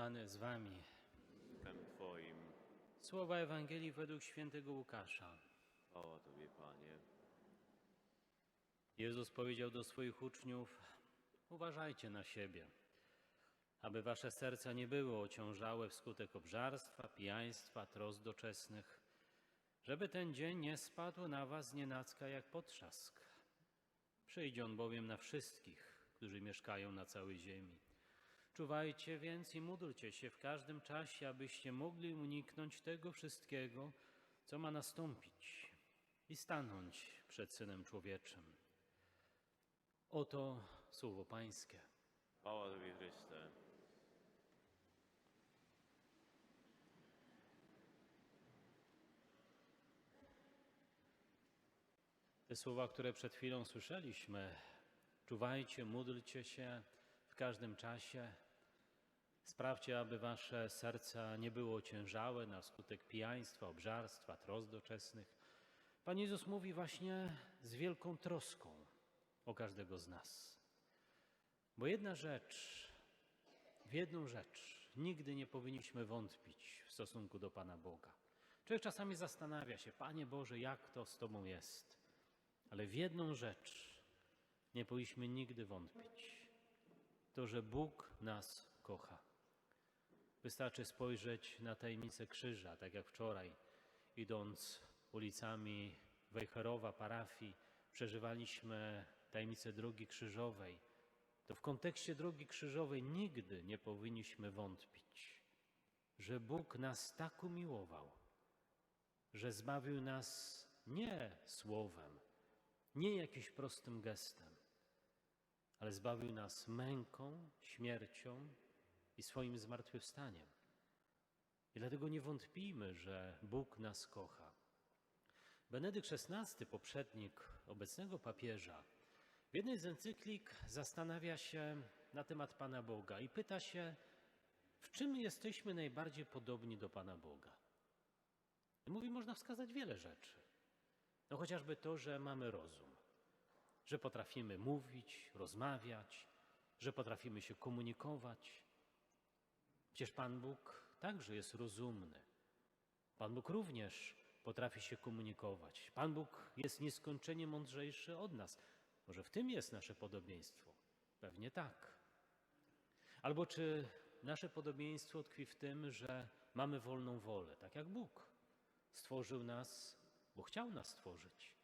Pan z wami. Duchem Twoim. Słowa Ewangelii według świętego Łukasza. Chwała Tobie, Panie. Jezus powiedział do swoich uczniów: Uważajcie na siebie, aby wasze serca nie były ociążałe wskutek obżarstwa, pijaństwa, trosk doczesnych, żeby ten dzień nie spadł na was nienacka jak potrzask. Przyjdzie on bowiem na wszystkich, którzy mieszkają na całej ziemi. Czuwajcie więc i módlcie się w każdym czasie, abyście mogli uniknąć tego wszystkiego, co ma nastąpić i stanąć przed Synem Człowieczym. Oto słowo Pańskie. Chwała Tobie, Chryste. Te słowa, które przed chwilą słyszeliśmy, czuwajcie, módlcie się w każdym czasie. Sprawdźcie, aby wasze serca nie było ociężałe na skutek pijaństwa, obżarstwa, trosk doczesnych. Pan Jezus mówi właśnie z wielką troską o każdego z nas. Bo jedna rzecz, w jedną rzecz nigdy nie powinniśmy wątpić w stosunku do Pana Boga. Człowiek czasami zastanawia się, Panie Boże, jak to z Tobą jest? Ale w jedną rzecz nie powinniśmy nigdy wątpić. To, że Bóg nas kocha. Wystarczy spojrzeć na tajemnicę krzyża, tak jak wczoraj, idąc ulicami Wejherowa, parafii, przeżywaliśmy tajemnicę drogi krzyżowej. To w kontekście drogi krzyżowej nigdy nie powinniśmy wątpić, że Bóg nas tak umiłował, że zbawił nas nie słowem, nie jakimś prostym gestem, ale zbawił nas męką, śmiercią i swoim zmartwychwstaniem. I dlatego nie wątpijmy, że Bóg nas kocha. Benedykt XVI, poprzednik obecnego papieża, w jednej z encyklik zastanawia się na temat Pana Boga i pyta się, w czym jesteśmy najbardziej podobni do Pana Boga. I mówi, można wskazać wiele rzeczy. No chociażby to, że mamy rozum, że potrafimy mówić, rozmawiać, że potrafimy się komunikować. Przecież Pan Bóg także jest rozumny. Pan Bóg również potrafi się komunikować. Pan Bóg jest nieskończenie mądrzejszy od nas. Może w tym jest nasze podobieństwo? Pewnie tak. Albo czy nasze podobieństwo tkwi w tym, że mamy wolną wolę, tak jak Bóg stworzył nas, bo chciał nas stworzyć.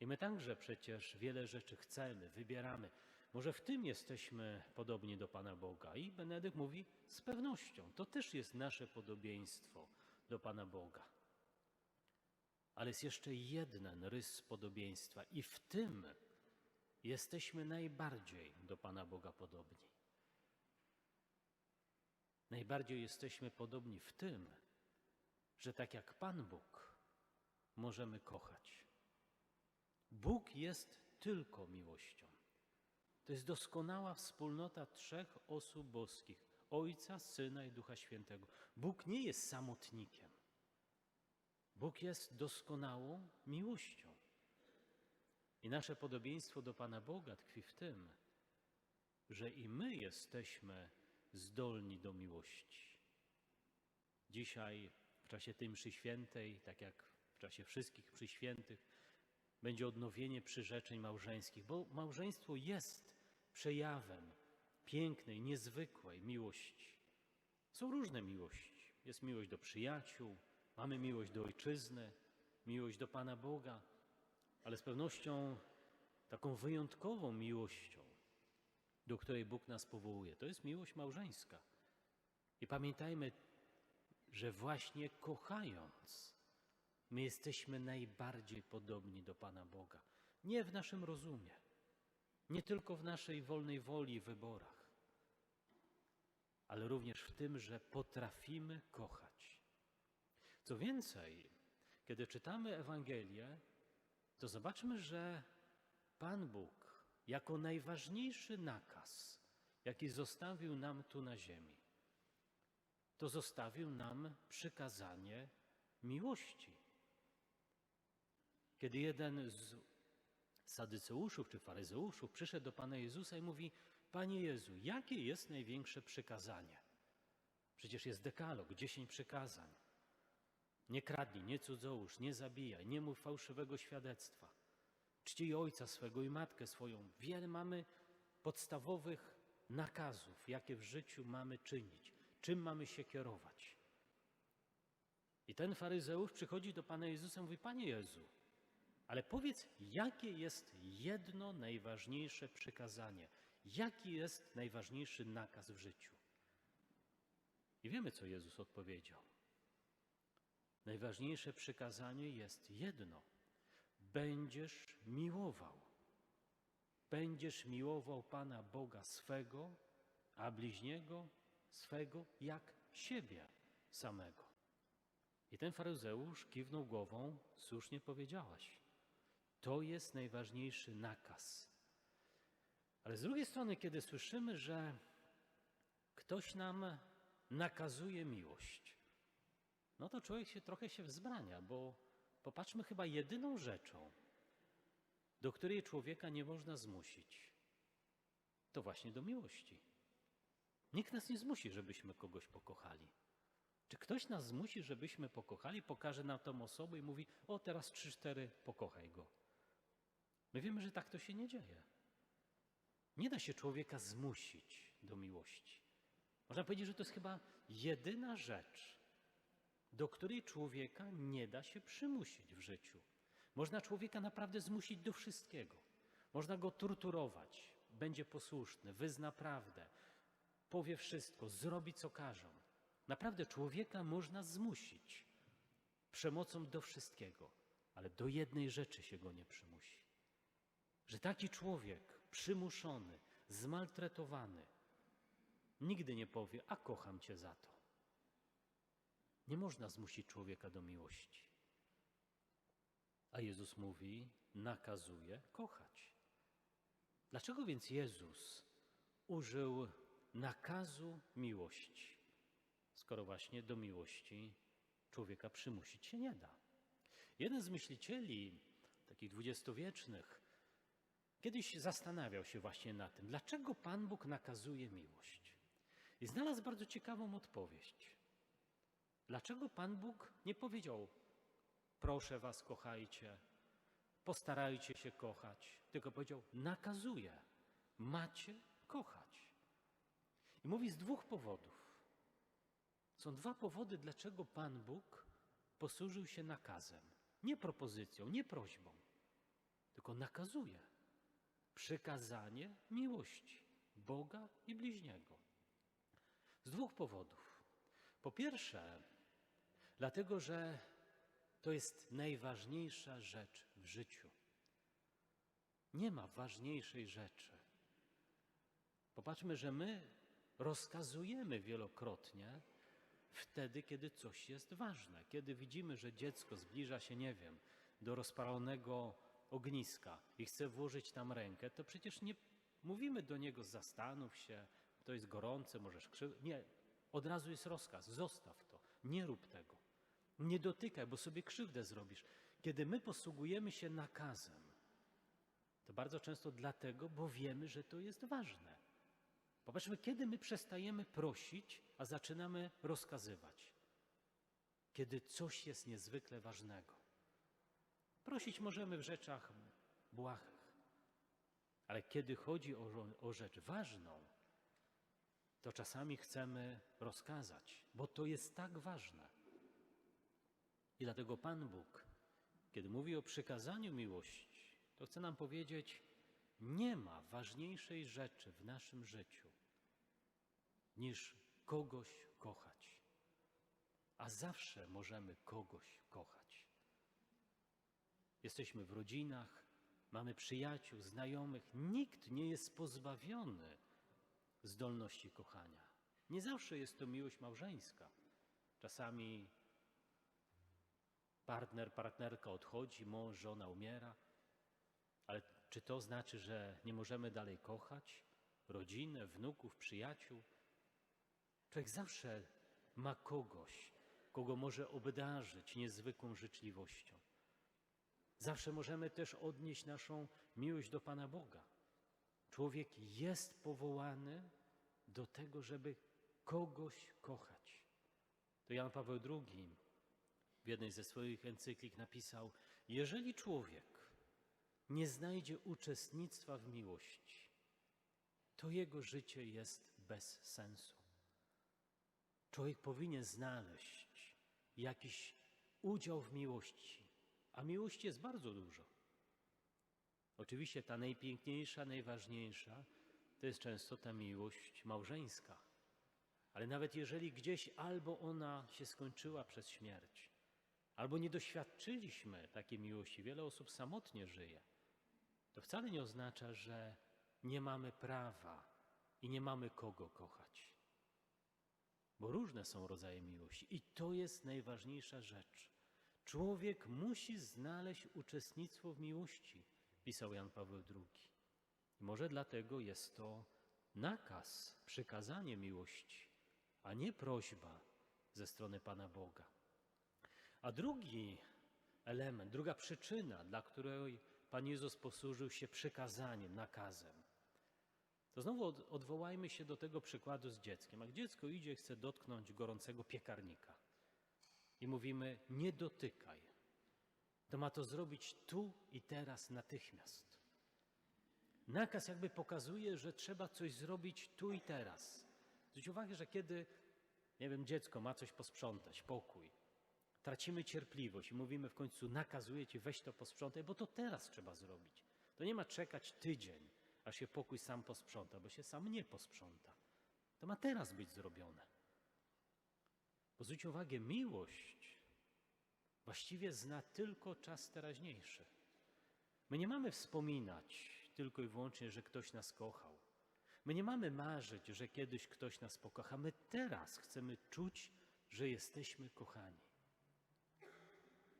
I my także przecież wiele rzeczy chcemy, wybieramy. Może w tym jesteśmy podobni do Pana Boga. I Benedykt mówi z pewnością, to też jest nasze podobieństwo do Pana Boga. Ale jest jeszcze jeden rys podobieństwa, i w tym jesteśmy najbardziej do Pana Boga podobni. Najbardziej jesteśmy podobni w tym, że tak jak Pan Bóg możemy kochać. Bóg jest tylko miłością. To jest doskonała wspólnota trzech osób boskich: Ojca, Syna i Ducha Świętego. Bóg nie jest samotnikiem. Bóg jest doskonałą miłością. I nasze podobieństwo do Pana Boga tkwi w tym, że i my jesteśmy zdolni do miłości. Dzisiaj, w czasie tej mszy świętej, tak jak w czasie wszystkich mszy świętych, będzie odnowienie przyrzeczeń małżeńskich, bo małżeństwo jest przejawem pięknej, niezwykłej miłości. Są różne miłości. Jest miłość do przyjaciół, mamy miłość do ojczyzny, miłość do Pana Boga, ale z pewnością taką wyjątkową miłością, do której Bóg nas powołuje, to jest miłość małżeńska. I pamiętajmy, że właśnie kochając, my jesteśmy najbardziej podobni do Pana Boga. Nie w naszym rozumie, nie tylko w naszej wolnej woli i wyborach, ale również w tym, że potrafimy kochać. Co więcej, kiedy czytamy Ewangelię, to zobaczmy, że Pan Bóg jako najważniejszy nakaz, jaki zostawił nam tu na ziemi, to zostawił nam przykazanie miłości. Kiedy jeden z sadyceuszów czy faryzeuszów przyszedł do Pana Jezusa i mówi: Panie Jezu, jakie jest największe przykazanie? Przecież jest dekalog, dziesięć przykazań. Nie kradnij, nie cudzołóż, nie zabijaj, nie mów fałszywego świadectwa. Czcij ojca swego i matkę swoją. Wiele mamy podstawowych nakazów, jakie w życiu mamy czynić, czym mamy się kierować. I ten faryzeusz przychodzi do Pana Jezusa i mówi: Panie Jezu, ale powiedz, jakie jest jedno najważniejsze przykazanie? Jaki jest najważniejszy nakaz w życiu? I wiemy, co Jezus odpowiedział. Najważniejsze przykazanie jest jedno: będziesz miłował. Będziesz miłował Pana Boga swego, a bliźniego swego jak siebie samego. I ten faryzeusz kiwnął głową, słusznie powiedziałaś. To jest najważniejszy nakaz. Ale z drugiej strony, kiedy słyszymy, że ktoś nam nakazuje miłość, no to człowiek się trochę się wzbrania, bo popatrzmy chyba jedyną rzeczą, do której człowieka nie można zmusić, to właśnie do miłości. Nikt nas nie zmusi, żebyśmy kogoś pokochali. Czy ktoś nas zmusi, żebyśmy pokochali, pokaże nam tą osobę i mówi: O, teraz trzy, cztery, pokochaj go. My wiemy, że tak to się nie dzieje. Nie da się człowieka zmusić do miłości. Można powiedzieć, że to jest chyba jedyna rzecz, do której człowieka nie da się przymusić w życiu. Można człowieka naprawdę zmusić do wszystkiego. Można go torturować, będzie posłuszny, wyzna prawdę, powie wszystko, zrobi co każą. Naprawdę człowieka można zmusić przemocą do wszystkiego, ale do jednej rzeczy się go nie przymusi. Że taki człowiek przymuszony, zmaltretowany, nigdy nie powie, a kocham cię za to. Nie można zmusić człowieka do miłości. A Jezus mówi, nakazuje kochać. Dlaczego więc Jezus użył nakazu miłości, skoro właśnie do miłości człowieka przymusić się nie da? Jeden z myślicieli, takich dwudziestowiecznych, kiedyś zastanawiał się właśnie na tym, dlaczego Pan Bóg nakazuje miłość. I znalazł bardzo ciekawą odpowiedź. Dlaczego Pan Bóg nie powiedział, proszę was, kochajcie, postarajcie się kochać, tylko powiedział, nakazuje, macie kochać. I mówi z dwóch powodów. Są dwa powody, dlaczego Pan Bóg posłużył się nakazem. Nie propozycją, nie prośbą, tylko nakazuje. Przykazanie miłości Boga i bliźniego. Z dwóch powodów. Po pierwsze, dlatego że to jest najważniejsza rzecz w życiu. Nie ma ważniejszej rzeczy. Popatrzmy, że my rozkazujemy wielokrotnie wtedy, kiedy coś jest ważne. Kiedy widzimy, że dziecko zbliża się, nie wiem, do rozpalonego ogniska i chce włożyć tam rękę, to przecież nie mówimy do niego zastanów się, to jest gorące, możesz krzywdzić. Nie, od razu jest rozkaz, zostaw to, nie rób tego. Nie dotykaj, bo sobie krzywdę zrobisz. Kiedy my posługujemy się nakazem, to bardzo często dlatego, bo wiemy, że to jest ważne. Popatrzmy, kiedy my przestajemy prosić, a zaczynamy rozkazywać. Kiedy coś jest niezwykle ważnego. Prosić możemy w rzeczach błahych, ale kiedy chodzi o, o rzecz ważną, to czasami chcemy rozkazać, bo to jest tak ważne. I dlatego Pan Bóg, kiedy mówi o przykazaniu miłości, to chce nam powiedzieć, nie ma ważniejszej rzeczy w naszym życiu niż kogoś kochać. A zawsze możemy kogoś kochać. Jesteśmy w rodzinach, mamy przyjaciół, znajomych. Nikt nie jest pozbawiony zdolności kochania. Nie zawsze jest to miłość małżeńska. Czasami partner, partnerka odchodzi, mąż, żona umiera. Ale czy to znaczy, że nie możemy dalej kochać rodzinę, wnuków, przyjaciół? Człowiek zawsze ma kogoś, kogo może obdarzyć niezwykłą życzliwością. Zawsze możemy też odnieść naszą miłość do Pana Boga. Człowiek jest powołany do tego, żeby kogoś kochać. To Jan Paweł II w jednej ze swoich encyklik napisał: Jeżeli człowiek nie znajdzie uczestnictwa w miłości, to jego życie jest bez sensu. Człowiek powinien znaleźć jakiś udział w miłości, a miłości jest bardzo dużo. Oczywiście ta najpiękniejsza, najważniejsza to jest często ta miłość małżeńska. Ale nawet jeżeli gdzieś albo ona się skończyła przez śmierć, albo nie doświadczyliśmy takiej miłości, wiele osób samotnie żyje, to wcale nie oznacza, że nie mamy prawa i nie mamy kogo kochać. Bo różne są rodzaje miłości i to jest najważniejsza rzecz. Człowiek musi znaleźć uczestnictwo w miłości, pisał Jan Paweł II. I może dlatego jest to nakaz, przykazanie miłości, a nie prośba ze strony Pana Boga. A drugi element, druga przyczyna, dla której Pan Jezus posłużył się przykazaniem, nakazem, to znowu od, odwołajmy się do tego przykładu z dzieckiem. Jak dziecko idzie chce dotknąć gorącego piekarnika i mówimy, nie dotykaj, to ma to zrobić tu i teraz natychmiast. Nakaz jakby pokazuje, że trzeba coś zrobić tu i teraz. Zwróć uwagę, że kiedy, nie wiem, dziecko ma coś posprzątać, pokój, tracimy cierpliwość i mówimy w końcu, nakazuję ci, weź to posprzątaj, bo to teraz trzeba zrobić. To nie ma czekać tydzień, aż się pokój sam posprząta, bo się sam nie posprząta. To ma teraz być zrobione. Bo zwróć uwagę, miłość właściwie zna tylko czas teraźniejszy. My nie mamy wspominać tylko i wyłącznie, że ktoś nas kochał. My nie mamy marzyć, że kiedyś ktoś nas pokocha. My teraz chcemy czuć, że jesteśmy kochani.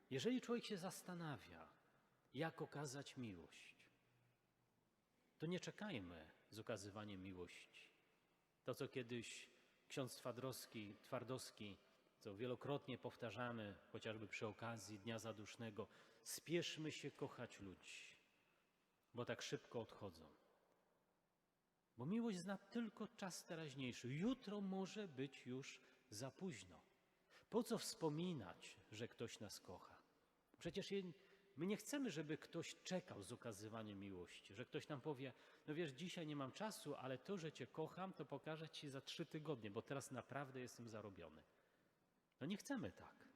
Jeżeli człowiek się zastanawia, jak okazać miłość, to nie czekajmy z okazywaniem miłości. To, co kiedyś ksiądz Twardowski, Twardowski co wielokrotnie powtarzamy, chociażby przy okazji Dnia Zadusznego, spieszmy się kochać ludzi, bo tak szybko odchodzą. Bo miłość zna tylko czas teraźniejszy. Jutro może być już za późno. Po co wspominać, że ktoś nas kocha? Przecież my nie chcemy, żeby ktoś czekał z okazywaniem miłości, że ktoś nam powie, no wiesz, dzisiaj nie mam czasu, ale to, że cię kocham, to pokażę ci za trzy tygodnie, bo teraz naprawdę jestem zarobiony. No nie chcemy tak.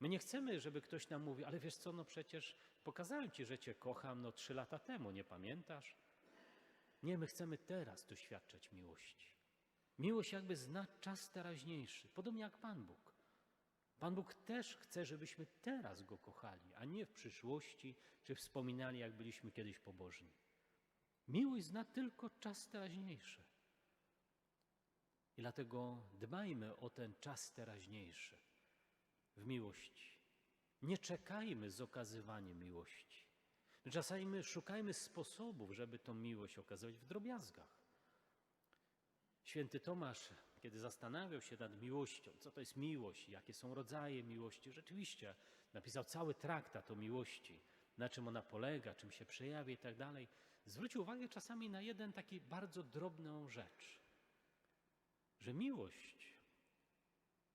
My nie chcemy, żeby ktoś nam mówił, ale wiesz co, no przecież pokazałem ci, że cię kocham, no trzy lata temu, nie pamiętasz? Nie, my chcemy teraz doświadczać miłości. Miłość jakby zna czas teraźniejszy, podobnie jak Pan Bóg. Pan Bóg też chce, żebyśmy teraz Go kochali, a nie w przyszłości, czy wspominali, jak byliśmy kiedyś pobożni. Miłość zna tylko czas teraźniejszy. I dlatego dbajmy o ten czas teraźniejszy w miłości. Nie czekajmy z okazywaniem miłości. Czasami my szukajmy sposobów, żeby tą miłość okazywać w drobiazgach. Święty Tomasz, kiedy zastanawiał się nad miłością, co to jest miłość, jakie są rodzaje miłości, rzeczywiście napisał cały traktat o miłości, na czym ona polega, czym się przejawia i tak dalej. Zwrócił uwagę czasami na jeden taki bardzo drobną rzecz, że miłość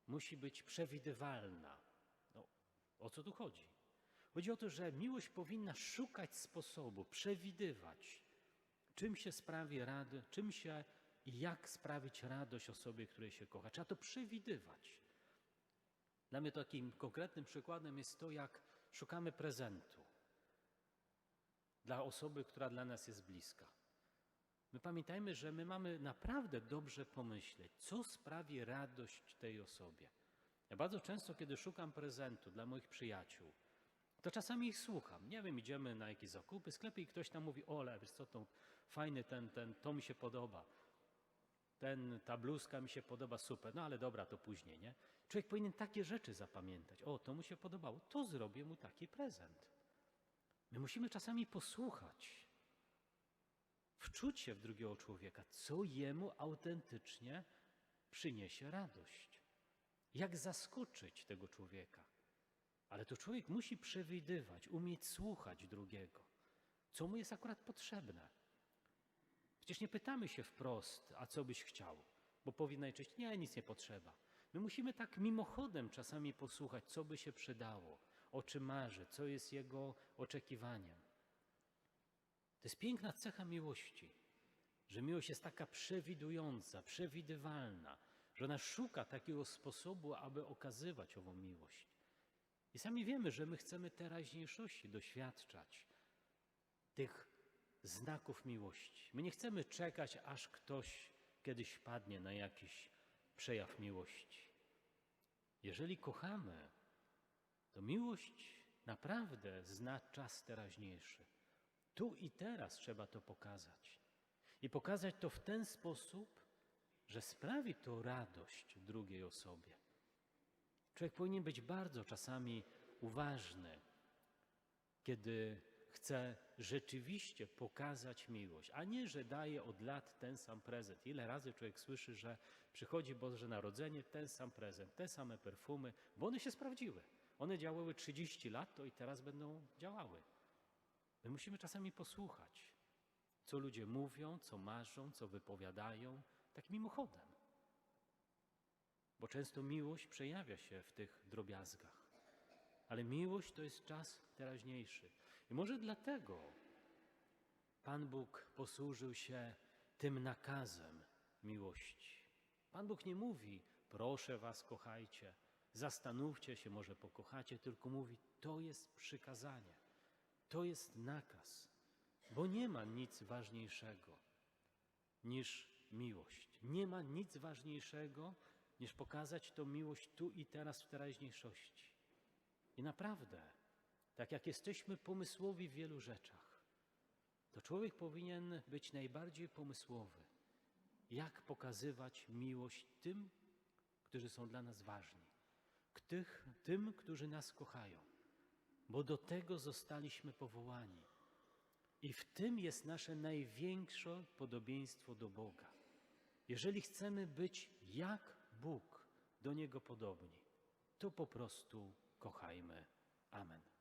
musi być przewidywalna. No, o co tu chodzi? Chodzi o to, że miłość powinna szukać sposobu, przewidywać, czym się sprawi radość, czym się i jak sprawić radość osobie, której się kocha. Trzeba to przewidywać. Dla mnie takim konkretnym przykładem jest to, jak szukamy prezentu dla osoby, która dla nas jest bliska. My pamiętajmy, że my mamy naprawdę dobrze pomyśleć, co sprawi radość tej osobie. Ja bardzo często, kiedy szukam prezentu dla moich przyjaciół, to czasami ich słucham. Nie wiem, idziemy na jakieś zakupy, sklepy i ktoś tam mówi, ole, wiesz co, to fajny ten, ten, to mi się podoba. Ten, ta bluzka mi się podoba, super. No ale dobra, to później, nie? Człowiek powinien takie rzeczy zapamiętać. O, to mu się podobało, to zrobię mu taki prezent. My musimy czasami posłuchać, wczuć się w drugiego człowieka, co jemu autentycznie przyniesie radość. Jak zaskoczyć tego człowieka. Ale to człowiek musi przewidywać, umieć słuchać drugiego, co mu jest akurat potrzebne. Przecież nie pytamy się wprost, a co byś chciał. bo powie najczęściej, nie, nic nie potrzeba. My musimy tak mimochodem czasami posłuchać, co by się przydało, o czym marzy, co jest jego oczekiwaniem. To jest piękna cecha miłości, że miłość jest taka przewidująca, przewidywalna, że ona szuka takiego sposobu, aby okazywać ową miłość. I sami wiemy, że my chcemy teraźniejszości doświadczać tych znaków miłości. My nie chcemy czekać, aż ktoś kiedyś padnie na jakiś przejaw miłości. Jeżeli kochamy, to miłość naprawdę zna czas teraźniejszy. Tu i teraz trzeba to pokazać. I pokazać to w ten sposób, że sprawi to radość drugiej osobie. Człowiek powinien być bardzo czasami uważny, kiedy chce rzeczywiście pokazać miłość, a nie, że daje od lat ten sam prezent. Ile razy człowiek słyszy, że przychodzi Boże Narodzenie, ten sam prezent, te same perfumy, bo one się sprawdziły. One działały 30 lat, to i teraz będą działały. My musimy czasami posłuchać, co ludzie mówią, co marzą, co wypowiadają, tak mimochodem. Bo często miłość przejawia się w tych drobiazgach. Ale miłość to jest czas teraźniejszy. I może dlatego Pan Bóg posłużył się tym nakazem miłości. Pan Bóg nie mówi, proszę was, kochajcie, zastanówcie się, może pokochacie, tylko mówi, to jest przykazanie, to jest nakaz, bo nie ma nic ważniejszego niż miłość. Nie ma nic ważniejszego niż pokazać tą miłość tu i teraz w teraźniejszości. I naprawdę, tak jak jesteśmy pomysłowi w wielu rzeczach, to człowiek powinien być najbardziej pomysłowy. Jak pokazywać miłość tym, którzy są dla nas ważni, tych, tym, którzy nas kochają, bo do tego zostaliśmy powołani. I w tym jest nasze największe podobieństwo do Boga. Jeżeli chcemy być jak Bóg, do Niego podobni, to po prostu kochajmy. Amen.